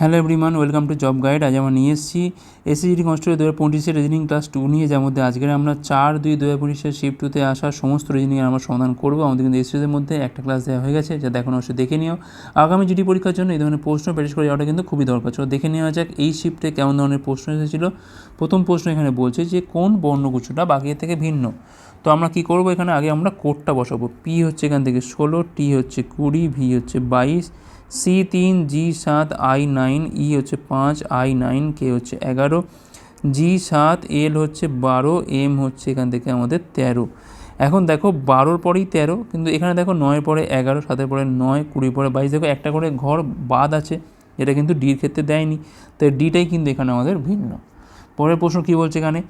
Hello everyone welcome to job guide. আজ আমরা নিয়ে এসেছি এসএসজি কনস্টেবল দু হাজার পঁচিশের রিজনিং ক্লাস টু নিয়ে, যার মধ্যে আজকের আমরা চার দুই দু হাজার পঁচিশের শিফট টুতে আসা সমস্ত রিজনিং আমরা সমাধান করব। আমাদের কিন্তু এসএসের মধ্যে একটা ক্লাস দেওয়া হয়ে গেছে, যা দেখুন অবশ্যই দেখে নিও। আগামী জিডি পরীক্ষার জন্য এই ধরনের প্রশ্ন প্র্যাকটিস করে যাওয়াটা কিন্তু খুবই দরকার। চলো দেখে নেওয়া যাক এই শিফটে কেমন ধরনের প্রশ্ন এসেছিল। প্রথম প্রশ্ন এখানে বলছে যে, কোন বর্ণগুচ্ছটা বাকি থেকে ভিন্ন? তো আমরা কি করব এখানে? আগে আমরা কোডটা বসাবো। পি হচ্ছে এখান থেকে ষোলো টি হচ্ছে কুড়ি ভি হচ্ছে বাইশ সি তিন, জি সাত, আই নাইন, ই হচ্ছে পাঁচ, আই নাইন, কে হচ্ছে এগারো। জি সাত, এল হচ্ছে বারো, এম হচ্ছে এখান থেকে আমাদের তেরো। এখন দেখো বারোর পরেই তেরো, কিন্তু এখানে দেখো নয়ের পরে এগারো, সাতের পরে নয়, কুড়ির পরে বাইশ। দেখো একটা করে ঘর বাদ আছে যেটা কিন্তু ডির ক্ষেত্রে দেয়নি। তো ডিটাই কিন্তু এখানে আমাদের ভিন্ন। পরের প্রশ্ন কী বলছে এখানে?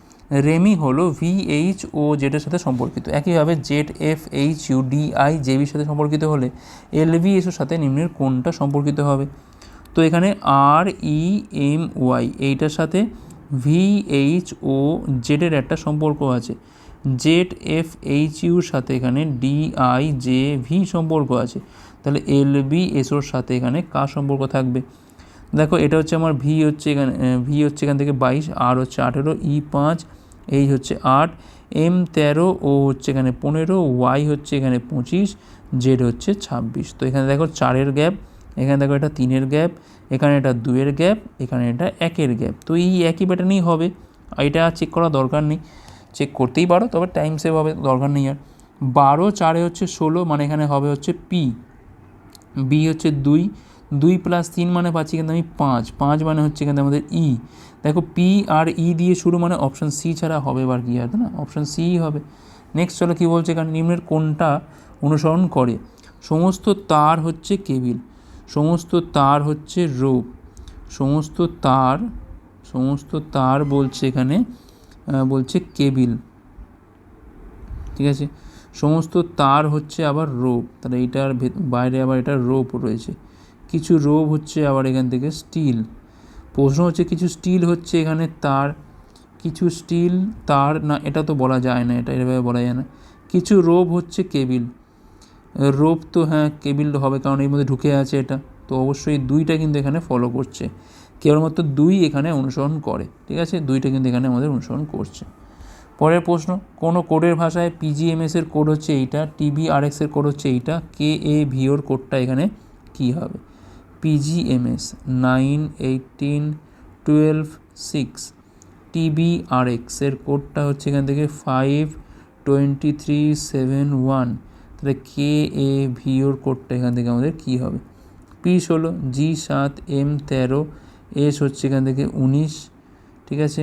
রেমি হলো ভিএইচ ও জেডের সাথে সম্পর্কিত। একইভাবে Z F H U D I জেবির সাথে সম্পর্কিত হলে এলভি এসোর সাথে নিম্নের কোনটা সম্পর্কিত হবে? তো এখানে আর ই এম ওয়াই এইটার সাথে ভিএইচ ও জেডের একটা সম্পর্ক আছে। জেড এফ এইচ ইউর সাথে এখানে ডি আই জে ভি সম্পর্ক আছে। তাহলে এল বি এসোর সাথে এখানে কার সম্পর্ক থাকবে? দেখো এটা হচ্ছে আমার ভি হচ্ছে এখানে ভি হচ্ছে এখান থেকে বাইশ আর হচ্ছে আঠেরো ই পাঁচ এই হচ্ছে আট, এম তেরো, ও হচ্ছে এখানে পনেরো, ওয়াই হচ্ছে এখানে পঁচিশ, জেড হচ্ছে ছাব্বিশ। তো এখানে দেখো চারের গ্যাপ, এখানে দেখো এটা তিনের গ্যাপ, এখানে এটা দুয়ের গ্যাপ, এখানে এটা একের গ্যাপ। তো এই একই প্যাটার্নই হবে। এটা চেক করা দরকার নেই। চেক করতেই পারো, তবে টাইম সেভ হবে, দরকার নেই আর। বারো, চারে হচ্ছে ষোলো মানে এখানে হবে হচ্ছে পি বি হচ্ছে দুই দুই প্লাস তিন মানে পাচ্ছি কিন্তু আমি পাঁচ। পাঁচ মানে হচ্ছে কিন্তু আমাদের ই দেখো পি আর ই দিয়ে শুরু মানে অপশান সি ছাড়া হবে এবার কি হবে না? অপশান সিই হবে। নেক্সট চলো কী বলছে এখানে নিম্নের কোনটা অনুসরণ করে। সমস্ত তার হচ্ছে কেবিল, সমস্ত তার হচ্ছে রোপ, সমস্ত তার সমস্ত তার বলছে এখানে বলছে কেবিল। ঠিক আছে? সমস্ত তার হচ্ছে আবার রোপ। তাহলে এইটার বাইরে আবার এটা রোপ রয়েছে। কিছু রোপ হচ্ছে আবার এখান থেকে স্টিল। প্রশ্ন হচ্ছে, কিছু স্টিল হচ্ছে এখানে তার, কিছু স্টিল তার, না, এটা তো বলা যায় না, এটা এভাবে বলা যায় না। কিছু রোপ হচ্ছে কেবিল। রোপ তো হ্যাঁ কেবিল হবে, কারণ এর মধ্যে ঢুকে আছে এটা। তো অবশ্যই দুইটা কিন্তু এখানে ফলো করছে। কেবলমাত্র দুই এখানে অনুসরণ করে, ঠিক আছে? দুইটা কিন্তু এখানে আমাদের অনুসরণ করছে। পরের প্রশ্ন, কোনো কোডের ভাষায় পিজিএমএসের কোড হচ্ছে এইটা? টিবি আরএক্সের কোড হচ্ছে এইটা? কে এ ভিওর কোডটা এখানে কী হবে? PGMS nine eighteen twelve six টিবিআরএক্সের কোডটা হচ্ছে এখান থেকে five twenty three seven one তাহলে কে এ ভিওর কোডটা এখান থেকে আমাদের কী হবে? পি ষোলো জি সাত এম তেরো এস হচ্ছে এখান থেকে উনিশ, ঠিক আছে?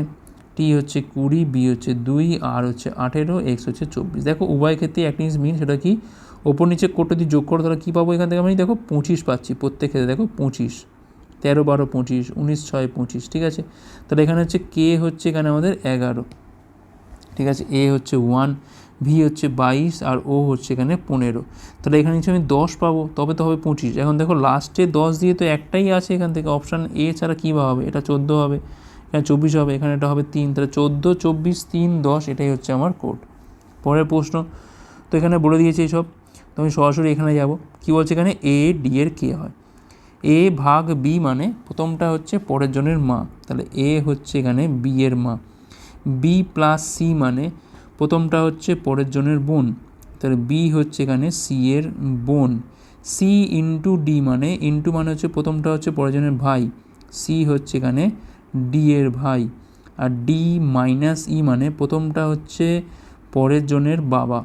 টি হচ্ছে কুড়ি বি হচ্ছে দুই আর হচ্ছে আঠেরো এক্স হচ্ছে চব্বিশ। দেখো উভয় ক্ষেত্রে একটা জিনিস মিন সেটা কি? ওপর নিচে কোটটা যদি যোগ করো, তাহলে কী পাবো এখান থেকে আমি? দেখো পঁচিশ পাচ্ছি, প্রত্যেক ক্ষেত্রে দেখো পঁচিশ। তেরো, বারো, পঁচিশ, উনিশ, ছয়, পঁচিশ, ঠিক আছে? তাহলে এখানে হচ্ছে কে হচ্ছে এখানে আমাদের এগারো। ঠিক আছে? এ হচ্ছে ওয়ান ভি হচ্ছে বাইশ, আর ও হচ্ছে এখানে পনেরো। তাহলে এখানে হচ্ছে আমি দশ পাবো, তবে তো হবে পঁচিশ। এখন দেখো লাস্টে দশ দিয়ে তো একটাই আছে এখান থেকে। অপশান এ ছাড়া কী হবে? এটা চোদ্দ হবে এখানে চব্বিশ হবে, এখানে এটা হবে তিন। তাহলে চোদ্দ, চব্বিশ, তিন, দশ, এটাই হচ্ছে আমার কোড পরের প্রশ্ন, তো এখানে বলে দিয়েছে এইসব। তো আমি সরাসরি এখানে যাব। কি বলছে এখানে? এ ডি এর কে হয়। এ ভাগ বি মানে প্রথমটা হচ্ছে পরের জনের মা। তাহলে এ হচ্ছে এখানে বি এর মা। বি প্লাস সি মানে প্রথমটা হচ্ছে পরের জনের বোন। তাহলে বি হচ্ছে এখানে সি এর বোন। সি ইন্টু ডি মানে ইন্টু মানে হচ্ছে প্রথমটা হচ্ছে পরের জনের ভাই। সি হচ্ছে এখানে ডি এর ভাই। আর ডি মাইনাস ই মানে প্রথমটা হচ্ছে পরের জনের বাবা।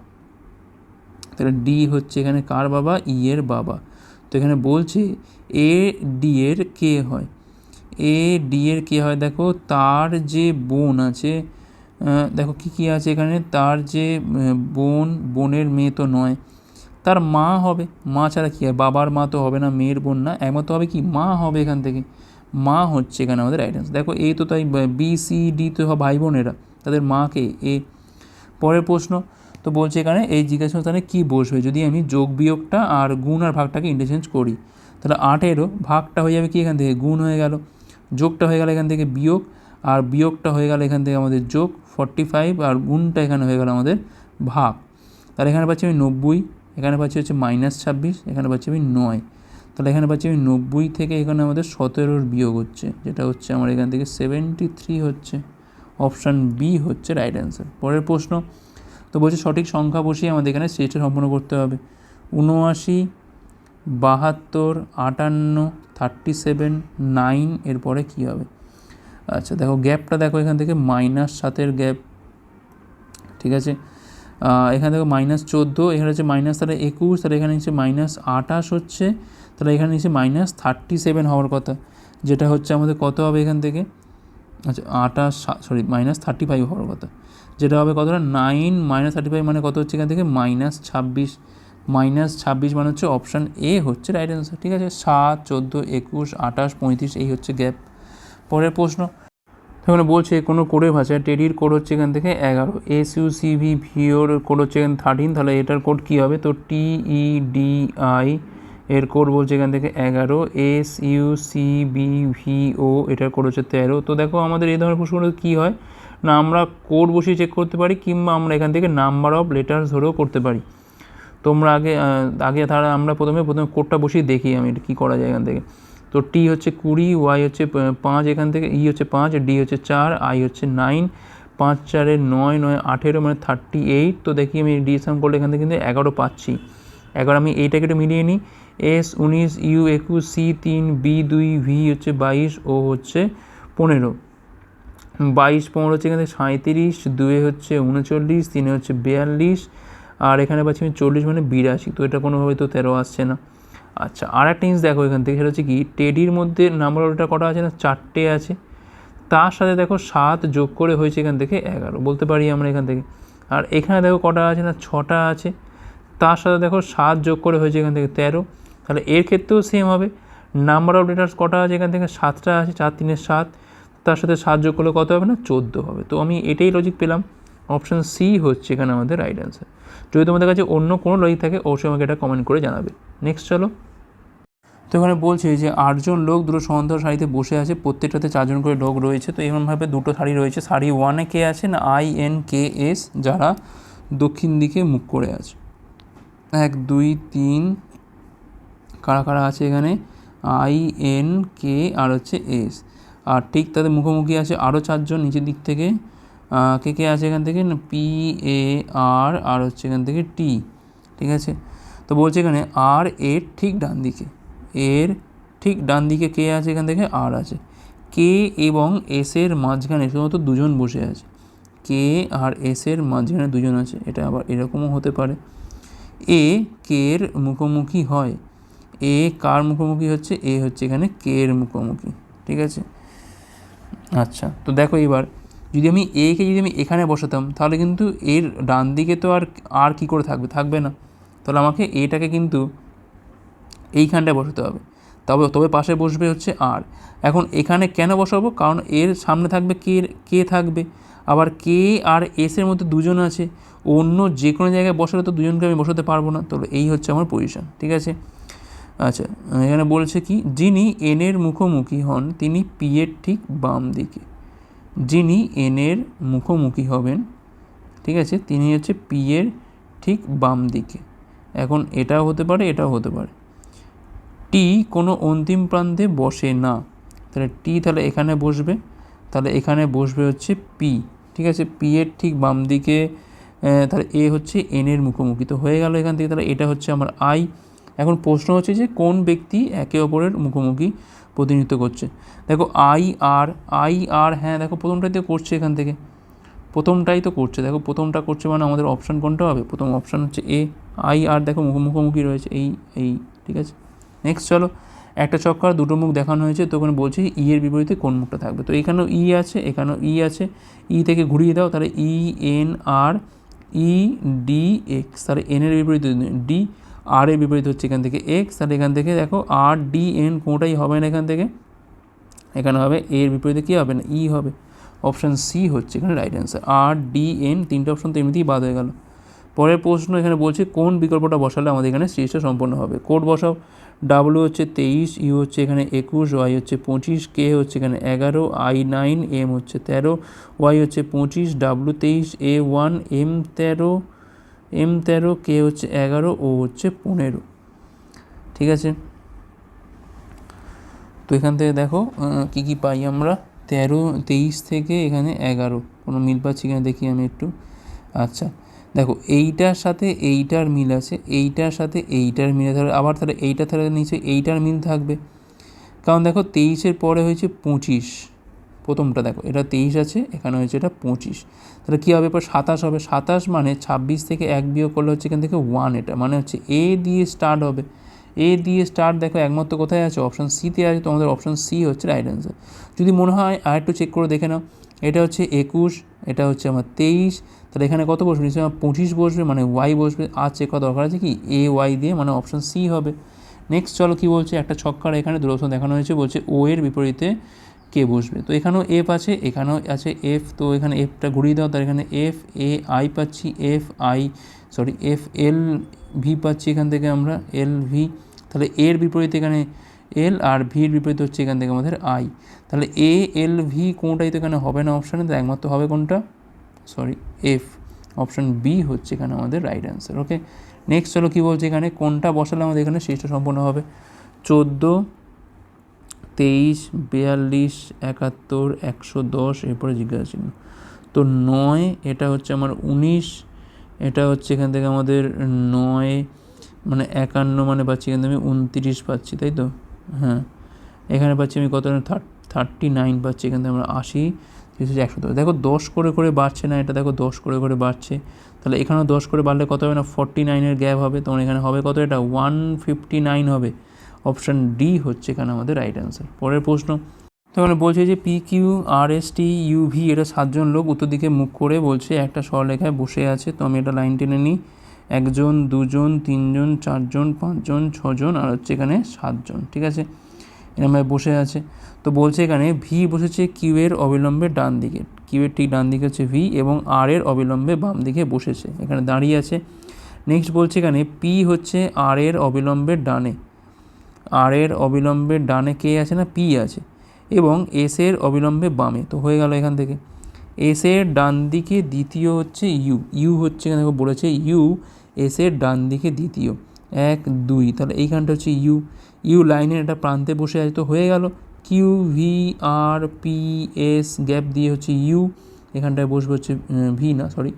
তাহলে ডি হচ্ছে এখানে কার বাবা? ই এর বাবা। তো এখানে বলছে এ ডি এর কে হয়। এ ডি এর কে হয়, দেখো, তার যে বোন আছে দেখো কী কী আছে এখানে? তার যে বোন, বোনের মেয়ে তো নয়। তার মা হবে। মা ছাড়া কী হয় বাবার মা তো হবে না, মেয়ের বোন না। একমাত্র হবে কি? মা হবে এখান থেকে। মা হচ্ছে এখানে আমাদের রাইট দেখো এই তো তাই বি সি ডি তো ভাই বোনেরা তাদের মাকে এ পরের প্রশ্ন তো বলছে এখানে এই জিজ্ঞাসা স্থানে কী বসবে যদি আমি যোগ বিয়োগটা আর গুণ আর ভাগটাকে ইন্টারচেঞ্জ করি, তাহলে আটেরও ভাগটা হয়ে যাবে কি এখান থেকে? গুণ হয়ে গেল। যোগটা হয়ে গেল এখান থেকে বিয়োগ, আর বিয়োগটা হয়ে গেল এখান থেকে আমাদের যোগ ফর্টি ফাইভ আর গুণটা এখানে হয়ে গেল আমাদের ভাগ। তাহলে এখানে পাচ্ছি আমি নব্বই, এখানে পাচ্ছি হচ্ছে মাইনাস ছাব্বিশ, এখানে পাচ্ছি আমি নয়। তাহলে এখানে পাচ্ছি আমি নব্বই থেকে এখানে আমাদের সতেরোর বিয়োগ হচ্ছে, যেটা হচ্ছে আমার এখান থেকে সেভেন্টি থ্রি হচ্ছে। অপশান বি হচ্ছে রাইট অ্যান্সার পরের প্রশ্ন তো বলছে সঠিক সংখ্যা বসিয়ে আমাদের এখানে সিরিজটা সম্পন্ন করতে হবে। উনআশি, বাহাত্তর, আটান্ন থার্টি সেভেন নাইন এরপরে কী হবে? আচ্ছা দেখো গ্যাপটা দেখো এখান থেকে মাইনাস সাতের গ্যাপ, ঠিক আছে? এখানে দেখো মাইনাস চোদ্দ, এখানে হচ্ছে মাইনাস তাহলে একুশ, তাহলে এখানে হচ্ছে মাইনাস আঠাশ হচ্ছে, তাহলে এখানে নিচে মাইনাস থার্টি সেভেন হওয়ার কথা, যেটা হচ্ছে আমাদের কত হবে এখান থেকে? আচ্ছা আঠাশ সরি মাইনাস থার্টি ফাইভ হওয়ার কথা। যেটা হবে কতটা নাইন মাইনাস থার্টি ফাইভ মানে কত হচ্ছে এখান থেকে? মাইনাস ছাব্বিশ। মাইনাস ছাব্বিশ মানে হচ্ছে অপশান এ হচ্ছে রাইট অ্যান্সার ঠিক আছে? সাত, চোদ্দ, একুশ, আঠাশ, পঁয়ত্রিশ, এই হচ্ছে গ্যাপ পরের প্রশ্ন। এখানে বলছে কোনো কোডের ভাষায় টেডির কোড হচ্ছে এখান থেকে এগারো। এস ইউ সি ভি ভিওর কোড হচ্ছে এখানে থার্টিন তাহলে এটার কোড কী হবে? তো টি ই ডি আই এর কোড বলছে এখান থেকে এগারো S U C B V O এটার কোড হচ্ছে তেরো। তো দেখো আমাদের এই ধরনের প্রশ্নগুলো কী হয়? না, আমরা কোড বসিয়ে চেক করতে পারি কিংবা আমরা এখান থেকে নাম্বার অফ লেটার্স ধরেও করতে পারি। তোমরা আগে আগে তাহলে আমরা প্রথমে প্রথমে কোডটা বসিয়ে দেখি আমি এটা কী করা যায় এখান থেকে। তো টি হচ্ছে কুড়ি ওয়াই হচ্ছে পাঁচ এখান থেকে ই হচ্ছে পাঁচ ডি হচ্ছে চার আই হচ্ছে নাইন পাঁচ চারে নয় নয় আঠেরো মানে থার্টি এইট তো দেখি আমি ডি সাম করলে এখান থেকে কিন্তু এগারো পাচ্ছি। এগারো আমি এইটাকে একটু মিলিয়ে নিই। এস উনিশ, ইউ একুশ, সি তিন, বি দুই, ভি হচ্ছে বাইশ, ও হচ্ছে পনেরো। বাইশ, পনেরো হচ্ছে এখানে সাঁত্রিশ দুয়ে হচ্ছে উনচল্লিশ, তিনে হচ্ছে বিয়াল্লিশ, আর এখানে পাচ্ছি আমি চল্লিশ মানে বিরাশি, তো এটা কোনোভাবে তো তেরো আসছে না। আচ্ছা আর একটা জিনিস দেখো এখান থেকে, সেটা হচ্ছে কি, টেডির মধ্যে নাম্বার ওটা কটা আছে না? চারটে আছে। তার সাথে দেখো সাত যোগ করে হয়েছে এখান থেকে এগারো, বলতে পারি আমরা এখান থেকে। আর এখানে দেখো কটা আছে না? ছটা আছে। তার সাথে দেখো সাত যোগ করে হয়েছে এখান থেকে তেরো। তাহলে এর ক্ষেত্রেও সেম হবে। নাম্বার অফ লেটার্স কটা আছে? এখান থেকে সাতটা আছে, চার তিনের সাত। তার সাথে সাত যোগ করলে কত হবে না? চোদ্দ হবে। তো আমি এটাই লজিক পেলাম। অপশান সি হচ্ছে এখানে আমাদের রাইট অ্যান্সার যদি তোমাদের কাছে অন্য কোনো লজিক থাকে, অবশ্যই আমাকে এটা কমেন্ট করে জানাবে। নেক্সট চলো। তো এখানে বলছে যে, আটজন লোক দুটো সমান্তরাল সারিতে বসে আছে। প্রত্যেকটাতে চারজন করে লোক রয়েছে। তো এমনভাবে দুটো শাড়ি রয়েছে। শাড়ি ওয়ানে কে আছে না? আই এন কে এস যারা দক্ষিণ দিকে মুখ করে আছে। এক, দুই, তিন কারা কারা আছে এখানে? আই, এন, কে আর হচ্ছে এস। আর ঠিক তাদের মুখোমুখি আছে আরও চারজন নিচের দিক থেকে। কে কে আছে এখান থেকে? পি, এ, আর আর হচ্ছে এখান থেকে টি। ঠিক আছে? তো বলছে এখানে আর, এর ঠিক ডান দিকে। এর ঠিক ডান দিকে কে আছে এখান থেকে? আর আছে। কে এবং এস এর মাঝখানে শুধুমাত্র দুজন বসে আছে। কে আর এস এর মাঝখানে দুজন আছে। এটা আবার এরকমও হতে পারে। এ, কে এর মুখোমুখি হয়। এ কার মুখোমুখি হচ্ছে? এ হচ্ছে এখানে কে এর মুখোমুখি। ঠিক আছে? আচ্ছা তো দেখো এবার, যদি আমি একে যদি আমি এখানে বসাতাম, তাহলে কিন্তু এর ডান দিকে তো আর আর কী করে থাকবে? থাকবে না। তাহলে আমাকে এটাকে কিন্তু এইখানটায় বসাতে হবে। তবে তবে পাশে বসবে হচ্ছে আর। এখন এখানে কেন বসাবো? কারণ এর সামনে থাকবে কে কে থাকবে? আবার কে আর এস এর মধ্যে দুজন আছে। অন্য যে কোনো জায়গায় বসালে তো দুজনকে আমি বসাতে পারব না। তো এই হচ্ছে আমার পজিশন ঠিক আছে? আচ্ছা এখানে বলছে কি, যিনি এন এর মুখোমুখি হন, তিনি পি এর ঠিক বাম দিকে। যিনি এনের মুখোমুখি হবেন, ঠিক আছে, তিনি হচ্ছে পি এর ঠিক বাম দিকে। এখন এটাও হতে পারে, এটাও হতে পারে। টি কোনো অন্তিম প্রান্তে বসে না। তাহলে টি তাহলে এখানে বসবে। তাহলে এখানে বসবে হচ্ছে পি ঠিক আছে পি এর ঠিক বাম দিকে তাহলে এ হচ্ছে এনের মুখোমুখি। তো হয়ে গেল এখান থেকে, তাহলে এটা হচ্ছে আমার আই এখন প্রশ্ন হচ্ছে যে কোন ব্যক্তি একে অপরের মুখোমুখি প্রতিনিধিত্ব করছে? দেখো, আই আর আই আর হ্যাঁ দেখো, প্রথমটাই তো করছে এখান থেকে। প্রথমটাই তো করছে। দেখো, প্রথমটা করছে মানে আমাদের অপশান কোনটা হবে? প্রথম অপশান হচ্ছে এ, আই আর, দেখো, মুখ, মুখোমুখি রয়েছে, এই এই, ঠিক আছে? নেক্সট চলো, একটা চক্কর, দুটো মুখ দেখানো হয়েছে, তো ওখানে বলছি ই এর বিপরীতে কোন মুখটা থাকবে? তো এখানেও ই আছে, এখানেও ই আছে। ই থেকে ঘুরিয়ে দাও, তাহলে E, N, R, E, D, X, তাহলে এন এর বিপরীতে ডি আর এর বিপরীত হচ্ছে এখান থেকে এক্স তাহলে এখান থেকে দেখো আর ডি এন কোনোটাই হবে না এখান থেকে। এখানে হবে এর বিপরীতে কী হবে না? ই হবে। অপশান সি হচ্ছে এখানে রাইট অ্যান্সার আর ডি এন তিনটে অপশান তো এমনিতেই বাদ হয়ে গেল। পরের প্রশ্ন এখানে বলছে কোন বিকল্পটা বসালে আমাদের এখানে সিরিজটা সম্পন্ন হবে? কোড বসাও। ডাব্লু হচ্ছে তেইশ ইউ হচ্ছে এখানে একুশ ওয়াই হচ্ছে পঁচিশ কে হচ্ছে এখানে এগারো আই নাইন এম হচ্ছে তেরো ওয়াই হচ্ছে পঁচিশ ডাব্লু তেইশ এ ওয়ান এম তেরো এম তেরো, কে হচ্ছে এগারো, ও হচ্ছে পনেরো। ঠিক আছে? তো এখান থেকে দেখো কি কি পাই আমরা? তেরো, তেইশ থেকে এখানে এগারো। কোনো মিল পাচ্ছি কিনা দেখি আমি একটু। আচ্ছা দেখো, এইটার সাথে এইটার মিল আছে, এইটার সাথে এইটার মিল আছে। আবার তাহলে এইটা তাহলে নিচে এইটার মিল থাকবে। কারণ দেখো, তেইশের পরে হয়েছে পঁচিশ। প্রথমটা দেখো, এটা তেইশ আছে, এখানে হয়েছে এটা পঁচিশ। তাহলে কী হবে? এবার সাতাশ হবে। সাতাশ মানে ছাব্বিশ থেকে এক বিয়োগ করলে হচ্ছে এখান থেকে ওয়ান এটা। মানে হচ্ছে এ দিয়ে স্টার্ট হবে। এ দিয়ে স্টার্ট দেখো একমাত্র কোথায় আছে? অপশান সিতে আছে। তোমাদের অপশান সি হচ্ছে রাইট অ্যান্সার যদি মনে হয় আর একটু চেক করে দেখে নাও। এটা হচ্ছে একুশ, এটা হচ্ছে আমার তেইশ। তাহলে এখানে কত বসবে? নিশ্চয়ই আমার পঁচিশ বসবে মানে ওয়াই বসবে। আর চেক করা দরকার আছে কি? এ ওয়াই দিয়ে মানে অপশান সি হবে। নেক্সট চলো কী বলছে? একটা ছক্কার এখানে দূরত্ব দেখানো হয়েছে। বলছে ও এর বিপরীতে কে বসবে? তো এখানেও এফ আছে, এখানেও আছে এফ তো এখানে এফটা ঘুরিয়ে দাও, তার এখানে এফ এ আই পাচ্ছি F I sorry F L V পাচ্ছি এখান থেকে আমরা এল ভি তাহলে এর বিপরীতে এখানে এল আর ভির বিপরীতে হচ্ছে এখান থেকে আমাদের আই তাহলে এ এল ভি কোনটাই তো এখানে হবে না অপশানে তো একমাত্র হবে কোনটা? সরি এফ অপশান বি হচ্ছে এখানে আমাদের রাইট অ্যান্সার ওকে নেক্সট চলো কী বলছে এখানে, কোনটা বসালে আমাদের এখানে শেষটা সম্পূর্ণ হবে? চোদ্দ তেইশ, বিয়াল্লিশ, একাত্তর, একশো দশ, এরপরে জিজ্ঞাসা চিহ্ন। তো নয়, এটা হচ্ছে আমার উনিশ, এটা হচ্ছে এখান থেকে আমাদের নয় মানে একান্ন মানে পাচ্ছি এখান থেকে আমি উনতিরিশ পাচ্ছি, তাই তো? হ্যাঁ। এখানে পাচ্ছি আমি কত থার্টি নাইন পাচ্ছি এখান থেকে আমরা আশি একশো দশ। দেখো দশ করে করে বাড়ছে না, এটা দেখো দশ করে করে বাড়ছে। তাহলে এখানেও দশ করে বাড়লে কত হবে না? ফর্টি নাইনের গ্যাপ হবে, তখন এখানে হবে কত? এটা ওয়ান ফিফটি নাইন হবে। অপশান ডি হচ্ছে এখানে আমাদের রাইট অ্যান্সার পরের প্রশ্ন তো এখানে বলছে যে P Q R S T UV এটা সাতজন লোক, উত্তর দিকে মুখ করে বলছে, একটা সরলেখায় বসে আছে, তো আমি এটা লাইন টেনে নিই। একজন, দুজন, তিনজন, চারজন, পাঁচজন, ছজন, আর হচ্ছে এখানে সাতজন, ঠিক আছে? এরমভাবে বসে আছে। তো বলছে এখানে ভি বসেছে কিউ এর অবিলম্বে ডান দিকে। কিউ এর ঠিক ডান দিকে হচ্ছে ভি এবং আর এর অবিলম্বে বাম দিকে বসেছে। এখানে দাঁড়িয়ে আছে। নেক্সট বলছে এখানে পি হচ্ছে আর এর অবিলম্বে ডানে। আর এর অবিলম্বে ডানে কে আছে না? পি আছে। এবং এস এর অবিলম্বে বামে। তো হয়ে গেল এখান থেকে। এস এর ডান দিকে দ্বিতীয় হচ্ছে ইউ। ইউ হচ্ছে এখানে বলেছে ইউ, এস এর ডান দিকে দ্বিতীয়। এক, দুই। তাহলে এইখানটা হচ্ছে ইউ। ইউ লাইনের একটা প্রান্তে বসে আছে। তো হয়ে গেল। Q, V, R, P, S gap দিয়ে হচ্ছে ইউ। এখানটায় বসবে হচ্ছে ভি না, সরি।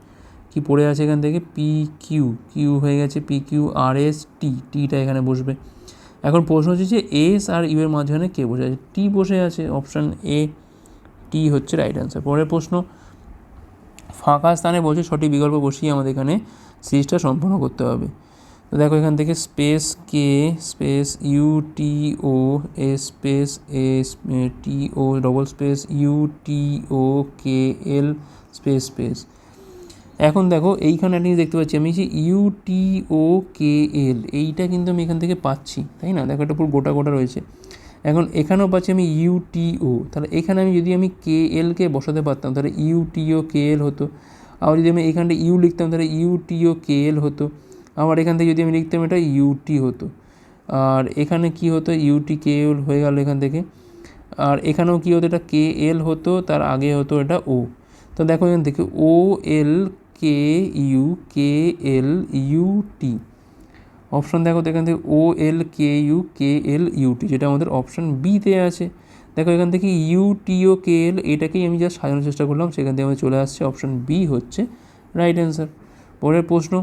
কি পড়ে আছে এখান থেকে? P, Q. কিউ হয়ে গেছে P, Q, R, S, T. টিটা এখানে বসবে। এখন প্রশ্ন হচ্ছে যে এস আর ইউ এর মাঝখানে কে বসে আছে? টি বসে আছে অপশান এ টি হচ্ছে রাইট অ্যান্সার পরের প্রশ্ন, ফাঁকা স্থানে বসে সঠিক বিকল্প বসিয়ে আমাদের এখানে সিরিজটা সম্পূর্ণ করতে হবে। তো দেখো এখান থেকে space K space U T O S space S T O double space U T O K L space space এখন দেখো, এইখানে একটা জিনিস দেখতে পাচ্ছি আমি, যে ইউ টি ও কে এল এইটা কিন্তু আমি এখান থেকে পাচ্ছি, তাই না? দেখো এটা পুরো গোটা গোটা রয়েছে। এখন এখানেও পাচ্ছি আমি ইউ টি ও তাহলে এখানে আমি যদি আমি কে এলকে বসাতে পারতাম, তাহলে ইউ টি ও কে এল হতো। আবার যদি আমি এখানটা ইউ লিখতাম, তাহলে ইউ টি ও কে এল হতো। আবার এখান থেকে যদি আমি লিখতাম, এটা ইউটি হতো। আর এখানে কি হতো? ইউটি কে এল হয়ে গেল এখান থেকে। আর এখানেও কী হতো? এটা কে এল হতো, তার আগে হতো এটা ও তো দেখো এখান থেকে O L K U K L U T option দেখো তো এখান থেকে O L K U K এল ইউটি যেটা আমাদের অপশান বিতে আছে। দেখো এখান থেকে ইউ টি ও কে এল এটাকেই আমি যা সাজানোর চেষ্টা করলাম, সেখান থেকে আমাদের চলে আসছে। অপশান বি হচ্ছে রাইট অ্যান্সার পরের প্রশ্ন,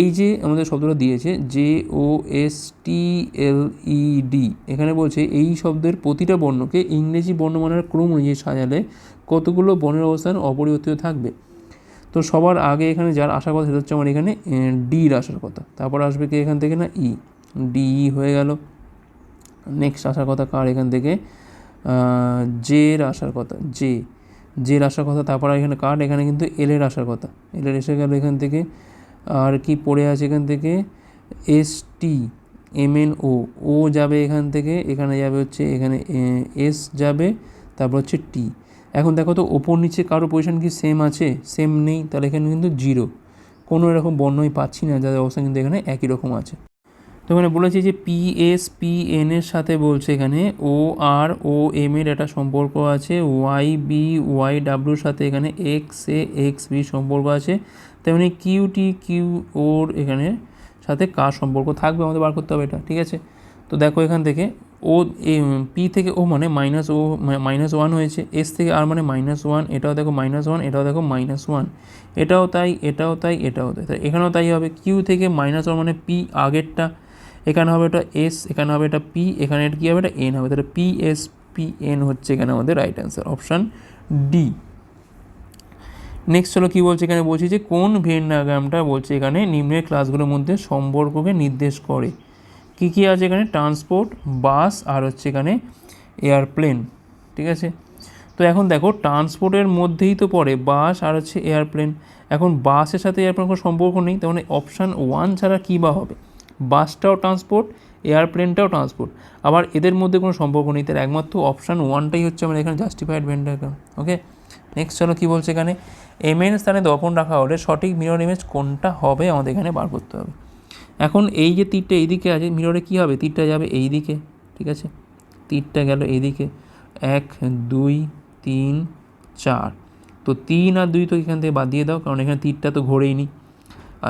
এই যে আমাদের শব্দটা দিয়েছে J O S T L E D এখানে বলছে এই শব্দের প্রতিটা বর্ণকে ইংরেজি বর্ণমালার ক্রম অনুযায়ী সাজালে কতগুলো বর্ণের অবস্থান অপরিবর্তিত থাকবে? তো সবার আগে এখানে যার আসার কথা সেটা হচ্ছে আমার এখানে ডির আসার কথা। তারপর আসবে কি এখান থেকে না? ই ডি ই হয়ে গেল। নেক্সট আসার কথা কার এখান থেকে? জের আসার কথা। জে জের আসার কথা, তারপর এখানে কার? এখানে কিন্তু এলের আসার কথা। এলের এসে গেল এখান থেকে। আর কি পড়ে আছে এখান থেকে? S T M N O O যাবে এখান থেকে, এখানে যাবে হচ্ছে, এখানে এস যাবে, তারপর হচ্ছে টি এখন দেখো তো ওপর নিচে কারও পজিশন কি সেম আছে? সেম নেই, তাহলে এখানে কিন্তু জিরো কোনো এরকম বর্ণই পাচ্ছি না, যাদের অবস্থা কিন্তু এখানে একই রকম আছে। তো এখানে বলেছে যে পি এস পি এর সাথে বলছে এখানে ও আর ও এম এর একটা সম্পর্ক আছে ওয়াই বি ওয়াই ডাব্লিউর সাথে এখানে এক্স এ এক্স বি সম্পর্ক আছে। তেমনি কিউ টি কিউ ওর এখানে সাথে কার সম্পর্ক থাকবে আমাদের বার করতে হবে এটা, ঠিক আছে? তো দেখো এখান থেকে ও, এ পি থেকে ও মানে মাইনাস ও মাইনাস ওয়ান হয়েছে এস থেকে আর মানে মাইনাস ওয়ান এটাও দেখো মাইনাস ওয়ান এটাও দেখো মাইনাস ওয়ান এটাও তাই এটাও তাই এটাও তাই তাই এখানেও তাই হবে কিউ থেকে মাইনাস ওয়ান মানে পি আগেরটা, এখানে হবে এটা এস এখানে হবে এটা পি এখানে এটা কী হবে এটা এন হবে, তাহলে পি এস পি এন হচ্ছে এখানে আমাদের right answer option D next হলো কী বলছে এখানে? বলছি যে কোন ভেন ডায়াগ্রামটা বলছে এখানে? নিম্নের ক্লাসগুলোর মধ্যে সম্পর্ককে নির্দেশ করে। কী কী আছে এখানে? ট্রান্সপোর্ট, বাস আর হচ্ছে এখানে এয়ারপ্লেন, ঠিক আছে? তো এখন দেখো, ট্রান্সপোর্টের মধ্যেই তো পড়ে বাস আর হচ্ছে এয়ারপ্লেন। এখন বাসের সাথে এয়ারপ্লেন কোনো সম্পর্ক নেই, তার মানে অপশান ওয়ান ছাড়া কী বা হবে? বাসটাও ট্রান্সপোর্ট, এয়ারপ্লেনটাও ট্রান্সপোর্ট। আবার এদের মধ্যে কোনো সম্পর্ক নেই তার একমাত্র অপশান ওয়ানটাই হচ্ছে আমাদের এখানে justified Venn diagram okay next চলো কী বলছে এখানে? এম এন স্থানে দর্পণ রাখা হলে সঠিক মিরর ইমেজ কোনটা হবে? আমাদের এখানে বার করতে হবে। এখন এই যে তীরটা এইদিকে আছে, মিররে কী হবে? তীরটা যাবে এই দিকে ঠিক আছে? তীরটা গেল এইদিকে। এক, দুই, তিন, চার। তো তিন আর দুই তো এখান থেকে বাদ দিয়ে দাও, কারণ এখানে তীরটা তো ঘোরেই নি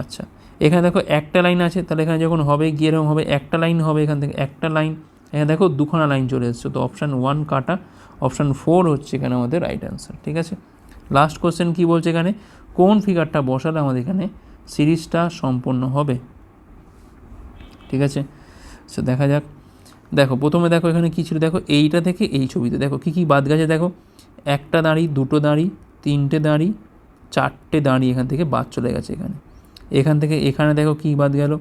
আচ্ছা এখানে দেখো একটা লাইন আছে, তাহলে এখানে যখন হবে, গিয়ে এরকম হবে, একটা লাইন হবে এখান থেকে, একটা লাইন। এখানে দেখো দুখানা লাইন চলে এসছে, তো অপশান ওয়ান কাটা অপশান ফোর হচ্ছে এখানে আমাদের রাইট অ্যান্সার ঠিক আছে? লাস্ট কোশ্চেন কী বলছে এখানে? কোন ফিগারটা বসালে আমাদের এখানে সিরিজটা সম্পন্ন হবে? ঠিক আছে? সো দেখা যাক। দেখো, প্রথমে দেখো এখানে কী ছিল? দেখো, এইটা থেকে এই ছবিতে দেখো, কী কী বাদ গেছে? দেখো, একটা দাঁড়ি, দুটো দাঁড়ি, তিনটে দাঁড়ি, চারটে দাঁড়ি এখান থেকে বাদ চলে গেছে এখানে। এখান থেকে, এখানে দেখো কী বাদ গেল?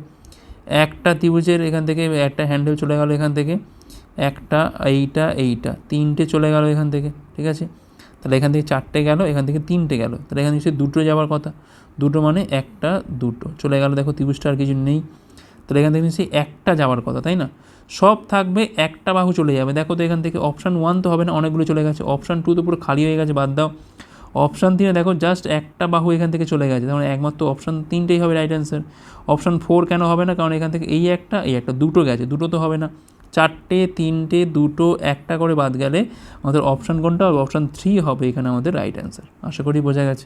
একটা ত্রিভুজের এখান থেকে একটা হ্যান্ডেল চলে গেল এখান থেকে, একটা এইটা এইটা, তিনটে চলে গেল এখান থেকে, ঠিক আছে? তাহলে এখান থেকে চারটে গেল, এখান থেকে তিনটে গেল। তাহলে এখান থেকে দুটো যাওয়ার কথা। দুটো মানে একটা, দুটো। চলে গেল, দেখো, ত্রিভুজটা আর কিছু নেই। তাহলে এখান থেকে নিশ্চয়ই একটা যাওয়ার কথা, তাই না? সব থাকবে, একটা বাহু চলে যাবে। দেখো তো এখান থেকে অপশান ওয়ান তো হবে না, অনেকগুলো চলে গেছে। অপশান টু তো পুরো খালি হয়ে গেছে, বাদ দাও। অপশান তিনে দেখো জাস্ট একটা বাহু এখান থেকে চলে গেছে, তার মানে একমাত্র অপশান তিনটেই হবে রাইট অ্যান্সার অপশান ফোর কেন হবে না? কারণ এখান থেকে এই একটা এই একটা দুটো গেছে, দুটো তো হবে না। চারটে, তিনটে, দুটো, একটা করে বাদ গেলে আমাদের অপশান কোনটা হবে? অপশান থ্রি হবে এখানে আমাদের রাইট অ্যান্সার আশা করি বোঝা গেছে।